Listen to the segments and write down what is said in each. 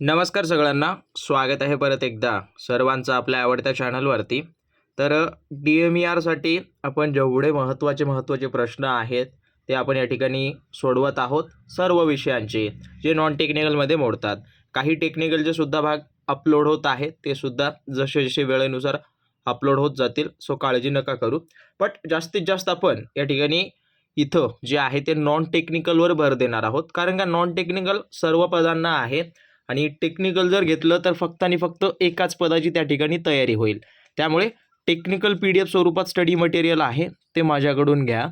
नमस्कार सगळ्यांना. स्वागत आहे परत एकदा सर्वांचं आपल्या आवडत्या चॅनलवरती तर डी एम ई आरसाठी आपण जेवढे महत्त्वाचे महत्त्वाचे प्रश्न आहेत ते आपण या ठिकाणी सोडवत आहोत. सर्व विषयांचे जे नॉन टेक्निकलमध्ये मोडतात. काही टेक्निकलचे सुद्धा भाग अपलोड होत आहेत ते सुद्धा जसे जसे वेळेनुसार अपलोड होत जातील सो काळजी नका करू. बट जास्तीत जास्त आपण या ठिकाणी इथं जे आहे ते नॉन टेक्निकलवर भर देणार आहोत. कारण का नॉन टेक्निकल सर्व पदांना आहे. आणि टेक्निकल जर घेतलं तर फक्त आणि फक्त एकाच पदाची त्या ठिकाणी तयारी होईल. त्यामुळे टेक्निकल पी डी एफ स्वरूपात स्टडी मटेरियल आहे ते माझ्याकडून घ्या.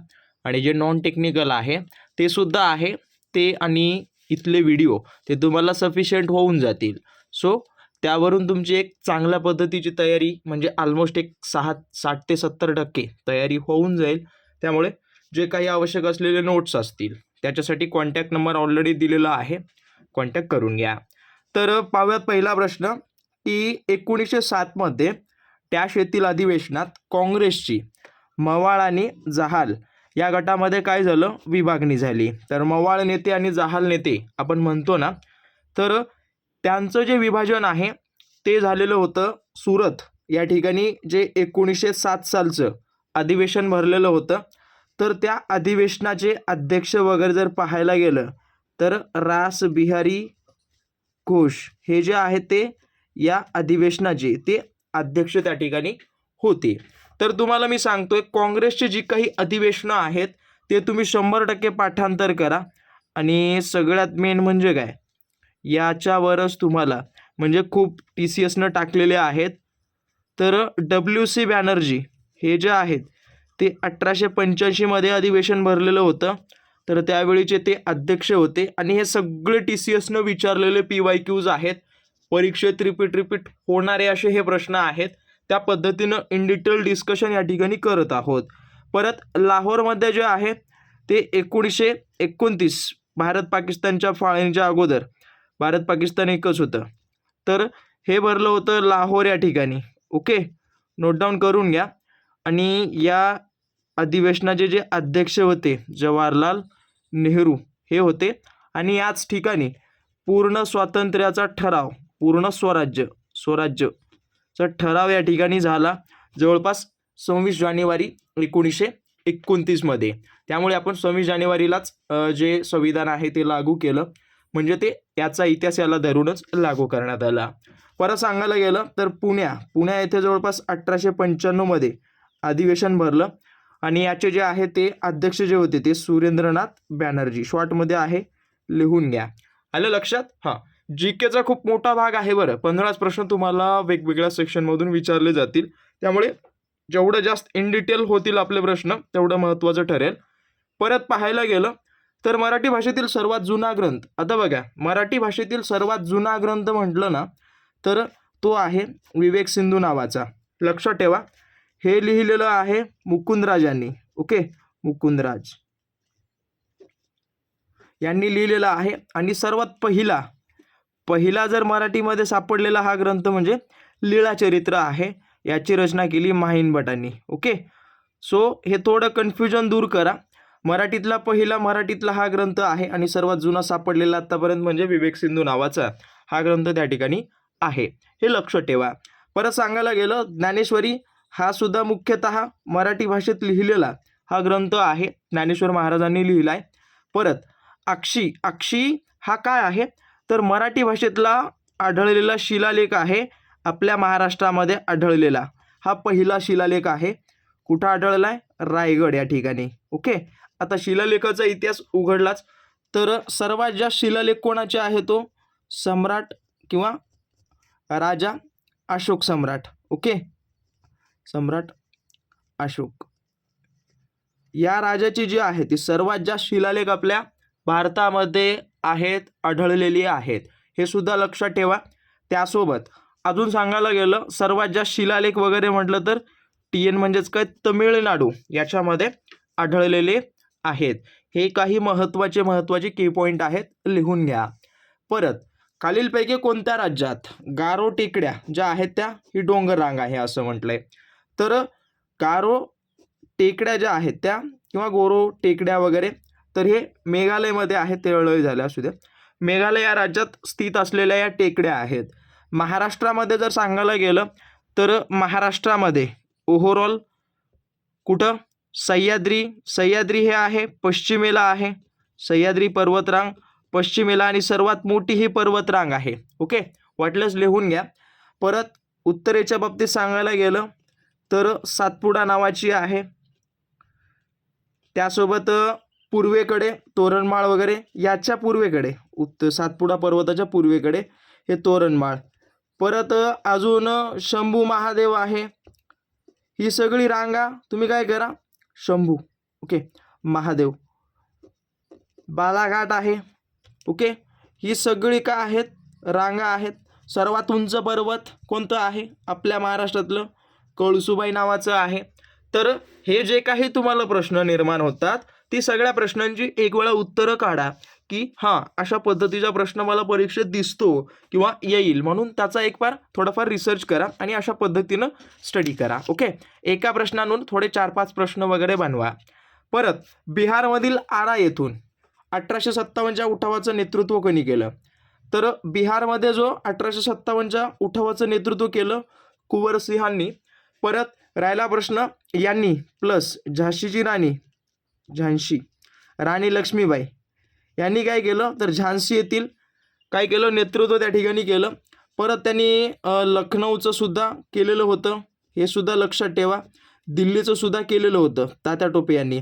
आणि जे नॉन टेक्निकल आहे ते सुद्धा आहे ते आणि इथले व्हिडिओ ते तुम्हाला सफिशियंट होऊन जातील. सो त्यावरून तुमची एक चांगल्या पद्धतीची तयारी म्हणजे ऑलमोस्ट एक सहा साठ ते सत्तर टक्के तयारी होऊन जाईल. त्यामुळे जे काही आवश्यक असलेले नोट्स असतील त्याच्यासाठी कॉन्टॅक्ट नंबर ऑलरेडी दिलेला आहे. कॉन्टॅक्ट करून घ्या. तर पाहूयात पहिला प्रश्न की एकोणीसशे सातमध्ये टॅश येथील अधिवेशनात काँग्रेसची मवाळ आणि जहाल या गटामध्ये काय झालं? विभागणी झाली. तर मवाळ नेते आणि जहाल नेते आपण म्हणतो ना तर त्यांचं जे विभाजन आहे ते झालेलं होतं सुरत. या ठिकाणी जे एकोणीसशे सात सालचं अधिवेशन भरलेलं होतं तर त्या अधिवेशनाचे अध्यक्ष वगैरे जर पाहायला गेलं तर रास बिहारी घोष हे जे आहे ते या अधिवेशनाचे ते अध्यक्ष त्या ठिकाणी होते. तर तुम्हाला मी सांगतोय काँग्रेसची जी काही अधिवेशनं आहेत ते तुम्ही शंभर टक्के पाठांतर करा. आणि सगळ्यात मेन म्हणजे काय? याच्यावरच तुम्हाला म्हणजे खूप टी सी एसनं टाकलेले आहेत. तर डब्ल्यू सी बॅनर्जी हे जे आहेत ते अठराशे पंच्याऐंशीमध्ये अधिवेशन भरलेलं होतं. तर त्यावेळीचे ते अध्यक्ष होते आणि हे सगळे टी सी एसनं विचारलेले पी वाय क्यूज आहेत परीक्षेत रिपीट रिपीट होणारे असे हे प्रश्न आहेत. त्या पद्धतीनं इन डिटेल डिस्कशन या ठिकाणी करत आहोत. परत लाहोरमध्ये जे आहे ते एकोणीसशे एकोणतीस भारत पाकिस्तानच्या फाळणीच्या अगोदर. भारत पाकिस्तान एकच होतं. तर हे भरलं होतं लाहोर या ठिकाणी. ओके? नोट डाऊन करून घ्या. आणि या अधिवेशनाचे जे अध्यक्ष होते जवाहरलाल नेहरू हे होते. आणि याच ठिकाणी पूर्ण स्वातंत्र्याचा ठराव पूर्ण स्वराज्य स्वराज्यचा ठराव या ठिकाणी झाला. जवळपास सव्वीस जानेवारी एकोणीसशे एकोणतीसमध्ये त्यामुळे आपण सव्वीस जानेवारीलाच जे संविधान आहे ते लागू केलं. म्हणजे ते याचा इतिहास याला धरूनच लागू करण्यात आला. परत सांगायला गेलं तर पुण्या पुण्या येथे जवळपास अठराशे पंच्याण्णवमध्ये अधिवेशन भरलं. आणि याचे जे आहे ते अध्यक्ष जे होते ते सुरेंद्रनाथ बॅनर्जी. शॉर्टमध्ये आहे लिहून घ्या. आलं लक्षात? हां. जी केचा खूप मोठा भाग आहे बरं. पंधराच प्रश्न तुम्हाला वेगवेगळ्या सेक्शनमधून विचारले जातील. त्यामुळे जेवढं जास्त इन डिटेल होतील आपले प्रश्न तेवढं महत्त्वाचं ठरेल. परत पाहायला गेलं तर मराठी भाषेतील सर्वात जुना ग्रंथ आता बघा मराठी भाषेतील सर्वात जुना ग्रंथ म्हटलं ना तर तो आहे विवेक सिंधू नावाचा. लक्षात ठेवा. हे लिहिलेलं आहे मुकुंदराज यांनी ओके? मुकुंदराज. यांनी लिहिलेलं आहे. आणि सर्वात पहिला पहिला जर मराठीमध्ये सापडलेला हा ग्रंथ म्हणजे लीळाचरित्र आहे. याची रचना केली माहीन भटांनी. ओके? सो हे थोडं कन्फ्युजन दूर करा. मराठीतला पहिला मराठीतला हा ग्रंथ आहे आणि सर्वात जुना सापडलेला आत्तापर्यंत म्हणजे विवेक सिंधू नावाचा हा ग्रंथ त्या ठिकाणी आहे. हे लक्ष ठेवा. परत सांगायला गेलं ज्ञानेश्वरी हा सुद्धा मुख्यतः मराठी भाषेत लिहिलेला हा ग्रंथ आहे. ज्ञानेश्वर महाराजांनी लिहिला आहे परत अक्षी अक्षी हा काय आहे? तर मराठी भाषेतला आढळलेला शिलालेख आहे. आपल्या महाराष्ट्रामध्ये आढळलेला हा पहिला शिलालेख आहे. कुठं आढळला आहे रायगड या ठिकाणी. ओके? आता शिलालेखाचा इतिहास उघडलाच. तर सर्वात जास्त शिलालेख कोणाचे आहे तो? सम्राट किंवा राजा अशोक सम्राट. ओके? सम्राट अशोक. या राजाची जी आहे ती सर्वात जास्त शिलालेख आपल्या भारतामध्ये आहेत आढळलेली आहेत. हे सुद्धा लक्षात ठेवा. त्यासोबत अजून सांगायला गेलं सर्वात जास्त शिलालेख वगैरे म्हटलं तर टी एन म्हणजेच काय? तमिळनाडू याच्यामध्ये आढळलेले आहेत. हे काही महत्त्वाचे महत्त्वाचे की पॉईंट आहेत लिहून घ्या. परत खालीलपैकी कोणत्या राज्यात गारो टेकड्या ज्या आहेत त्या ही डोंगर रांग आहे असं म्हटलंय. तर गारो टेकड्या ज्या आहेत त्या किंवा गोरो टेकड्या वगैरे तर हे मेघालयमध्ये आहे ते अळय झाले असू द्या मेघालय या राज्यात स्थित असलेल्या या टेकड्या आहेत. महाराष्ट्रामध्ये जर सांगायला गेलं तर महाराष्ट्रामध्ये ओव्हरऑल कुठं? सह्याद्री सह्याद्री हे आहे पश्चिमेला आहे सह्याद्री पर्वतरांग पश्चिमेला आणि सर्वात मोठी ही पर्वतरांग आहे. ओके? वाटल्यास लिहून घ्या. परत उत्तरेच्या बाबतीत सांगायला गेलं तर सातपुडा नावाची आहे. त्यासोबत पूर्वेकडे तोरणमाळ वगैरे याच्या पूर्वेकडे उत्तर सातपुडा पर्वताच्या पूर्वेकडे हे तोरणमाळ. परत अजून शंभू महादेव आहे. ही सगळी रांगा तुम्ही काय करा शंभू ओके महादेव. बालाघाट आहे ओके. ही सगळी का आहेत रांगा आहेत. सर्वात उंच पर्वत कोणतं आहे आपल्या महाराष्ट्रातलं? कळसुबाई नावाचं आहे. तर हे जे काही तुम्हाला प्रश्न निर्माण होतात ती सगळ्या प्रश्नांची एक वेळा उत्तरं काढा की हां अशा पद्धतीचा प्रश्न मला परीक्षेत दिसतो किंवा येईल म्हणून त्याचा एक फार थोडाफार रिसर्च करा आणि अशा पद्धतीनं स्टडी करा. ओके एका प्रश्नांवरून थोडे चार पाच प्रश्न वगैरे बनवा. परत बिहारमधील आरा येथून अठराशे सत्तावन्नच्या उठावाचं नेतृत्व कोणी केलं? तर बिहारमध्ये जो अठराशे सत्तावन्नच्या उठावाचं नेतृत्व केलं कुंवर सिंहांनी परत राहिला प्रश्न यांनी प्लस झाशीची राणी झांशी राणी लक्ष्मीबाई. यांनी काय केलं? तर झांसी येथील काय केलं? नेतृत्व त्या ठिकाणी केलं. परत त्यांनी लखनौचं सुद्धा केलेलं होतं. हे सुद्धा लक्षात ठेवा. दिल्लीचं सुद्धा केलेलं होतं तात्या टोपे यांनी.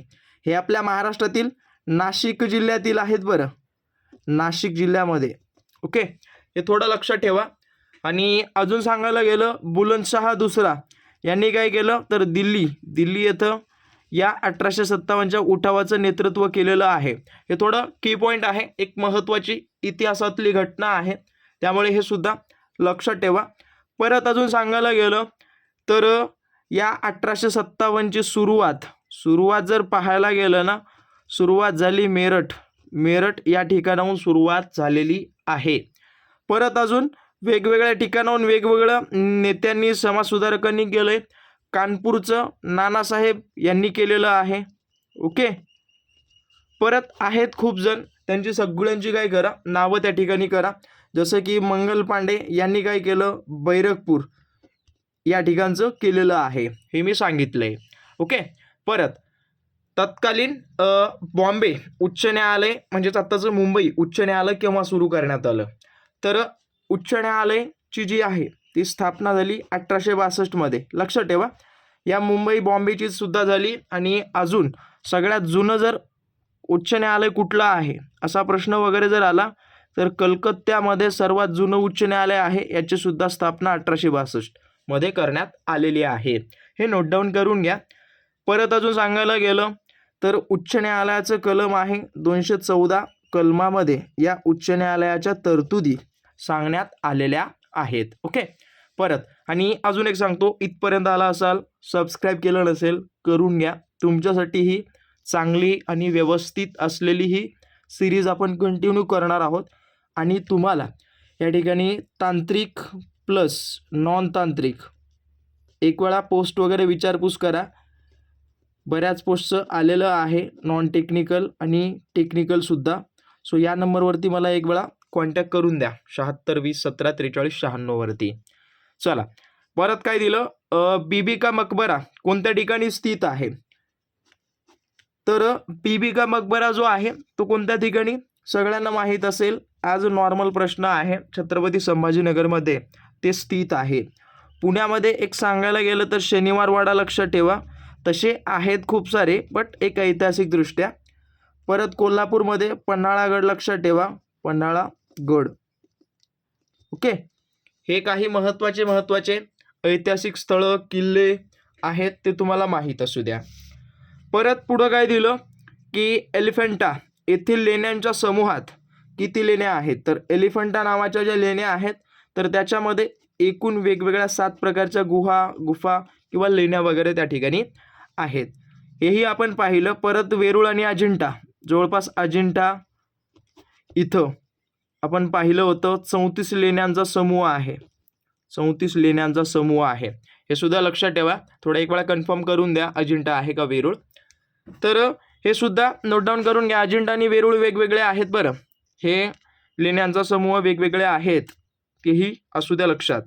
हे आपल्या महाराष्ट्रातील नाशिक जिल्ह्यातील आहेत बरं. नाशिक जिल्ह्यामध्ये. ओके? हे थोडं लक्षात ठेवा. आणि अजून सांगायला गेलं बुलंदशहा दुसरा. यांनी काय केलं? तर दिल्ली दिल्ली येथं या अठराशे सत्तावन्नच्या उठावाचं नेतृत्व केलेलं आहे. हे थोडं की पॉईंट आहे. एक महत्त्वाची इतिहासातली घटना आहे. त्यामुळे हे सुद्धा लक्षात ठेवा. परत अजून सांगायला गेलं तर या अठराशे सत्तावन्नची सुरुवात सुरुवात जर पाहायला गेलं ना सुरुवात झाली मेरठ. मेरठ या ठिकाणाहून सुरुवात झालेली आहे. परत अजून वेगवेगळ्या ठिकाणाहून वेगवेगळ्या नेत्यांनी समाजसुधारकांनी केलं आहे कानपूरचं नानासाहेब यांनी केलेलं आहे. ओके? परत आहेत खूप जण. त्यांची सगळ्यांची काय करा नावं त्या ठिकाणी करा. जसं की मंगल पांडे यांनी काय केलं? बैरकपूर या ठिकाणचं केलेलं आहे. हे मी सांगितलं आहे ओके? परत तत्कालीन बॉम्बे उच्च न्यायालय म्हणजेच आत्ताचं मुंबई उच्च न्यायालय केव्हा सुरू करण्यात आलं? तर उच्च न्यायालयची जी आहे ती स्थापना झाली अठराशे बासष्टमध्ये लक्षात ठेवा या मुंबई बॉम्बेची सुद्धा झाली आणि अजून सगळ्यात जुनं जर उच्च न्यायालय कुठलं आहे असा प्रश्न वगैरे जर आला तर कलकत्त्यामध्ये सर्वात जुनं उच्च न्यायालय आहे याची सुद्धा स्थापना अठराशे बासष्टमध्ये करण्यात आलेली आहे. हे नोट डाऊन करून घ्या. परत अजून सांगायला गेलं तर उच्च न्यायालयाचं कलम आहे दोनशे चौदा कलमामध्ये या उच्च न्यायालयाच्या तरतुदी. सांगण्यात आलेल्या आहेत. ओके परत आणि अजून एक सांगतो. इथपर्यंत आला असाल सबस्क्राईब केलं नसेल करून घ्या. तुमच्यासाठी ही चांगली आणि व्यवस्थित असलेली ही सिरीज आपण कंटिन्यू करणार आहोत. आणि तुम्हाला या ठिकाणी तांत्रिक प्लस नॉन तांत्रिक एक वेळा पोस्ट वगैरे विचारपूस करा. बऱ्याच पोस्टचं आलेलं आहे नॉन टेक्निकल आणि टेक्निकलसुद्धा सो या नंबरवरती मला एक वेळा कॉन्टॅक्ट करून द्या. शहात्तर वीस सतरा त्रेचाळीस शहाण्णववरती चला परत काय दिलं? अ, बीबी का मकबरा कोणत्या ठिकाणी स्थित आहे? तर बीबी का मकबरा जो आहे तो कोणत्या ठिकाणी? सगळ्यांना माहीत असेल आज नॉर्मल प्रश्न आहे छत्रपती संभाजीनगरमध्ये ते स्थित आहे. पुण्यामध्ये एक सांगायला गेलं तर शनिवारवाडा लक्षात ठेवा. तसे आहेत खूप सारे बट एक ऐतिहासिकदृष्ट्या. परत कोल्हापूरमध्ये पन्हाळागड लक्षात ठेवा. पन्हाळा गड. ओके. हे काही महत्त्वाचे महत्त्वाचे ऐतिहासिक स्थळं किल्ले आहेत ते तुम्हाला माहीत असू द्या. परत पुढं काय दिलं? की एलिफंटा येथील लेण्यांच्या समूहात किती लेण्या आहेत? तर एलिफंटा नावाच्या ज्या लेण्या आहेत तर त्याच्यामध्ये एकूण वेगवेगळ्या सात प्रकारच्या गुहा गुफा किंवा लेण्या वगैरे त्या ठिकाणी आहेत. हेही आपण पाहिलं. परत वेरूळ आणि अजिंठा. जवळपास अजिंठा इथं. आपण पाहिलं होतं चौतीस लेण्यांचा समूह आहे. चौतीस लेण्यांचा समूह आहे. हे सुद्धा लक्षात ठेवा. थोडा एक वेळा कन्फर्म करून द्या. अजिंठा आहे का वेरूळ? तर हे सुद्धा नोट डाऊन करून घ्या. अजिंठा आणि वेरूळ वेगवेगळे आहेत बरं. हे लेण्यांचा समूह वेगवेगळे आहेत तेही असू द्या लक्षात.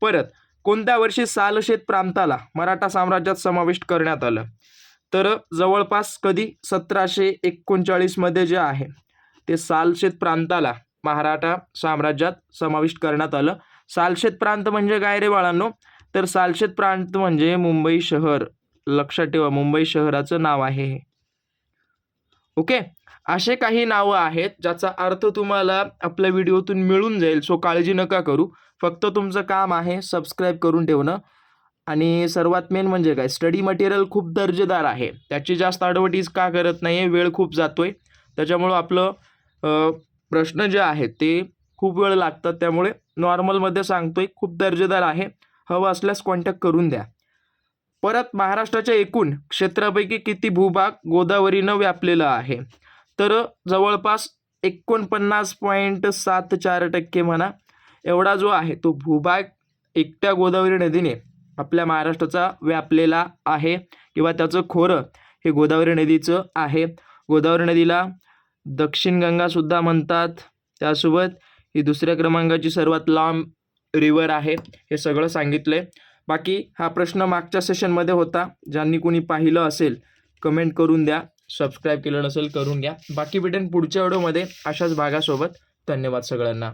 परत कोणत्या वर्षी सालशेत प्रांताला मराठा साम्राज्यात समाविष्ट करण्यात आलं? तर जवळपास कधी? सतराशे एकोणचाळीसमध्ये जे आहे ते सालशेत प्रांताला मराठा साम्राज्यात समाविष्ट करण्यात आलं. सालशेत प्रांत म्हणजे काय रे बाळांनो? तर सालशेत प्रांत म्हणजे मुंबई शहर. लक्षात ठेवा मुंबई शहराचं नाव आहे हे. ओके? असे काही नावं आहेत ज्याचा अर्थ तुम्हाला आपल्या व्हिडिओतून मिळून जाईल सो काळजी नका करू. फक्त तुमचं काम आहे सबस्क्राईब करून ठेवणं. आणि सर्वात मेन म्हणजे काय? स्टडी मटेरियल खूप दर्जेदार आहे. त्याची जास्त ॲडव्हर्टीज का करत नाही आहे वेळ खूप जातोय. त्याच्यामुळं आपलं प्रश्न जे आहेत ते खूप वेळ लागतात. त्यामुळे नॉर्मलमध्ये सांगतोय खूप दर्जेदार आहे. हवं असल्यास कॉन्टॅक्ट करून द्या. परत महाराष्ट्राच्या एकूण क्षेत्रापैकी किती भूभाग गोदावरीनं व्यापलेला आहे? तर जवळपास एकोणपन्नास पॉईंट सात चार टक्के म्हणा एवढा जो आहे तो भूभाग एकट्या गोदावरी नदीने आपल्या महाराष्ट्राचा व्यापलेला आहे. किंवा त्याचं खोरं हे गोदावरी नदीचं आहे. गोदावरी नदीला दक्षिण गंगासुद्धा म्हणतात. त्यासोबत ही दुसऱ्या क्रमांकाची सर्वात लांब रिवर आहे. हे सगळं सांगितलं आहे बाकी हा प्रश्न मागच्या सेशनमध्ये होता. ज्यांनी कोणी पाहिलं असेल कमेंट करून द्या. सबस्क्राईब केलं नसेल करून घ्या. बाकी भेटेन पुढच्या व्हिडिओमध्ये अशाच भागासोबत. धन्यवाद सगळ्यांना.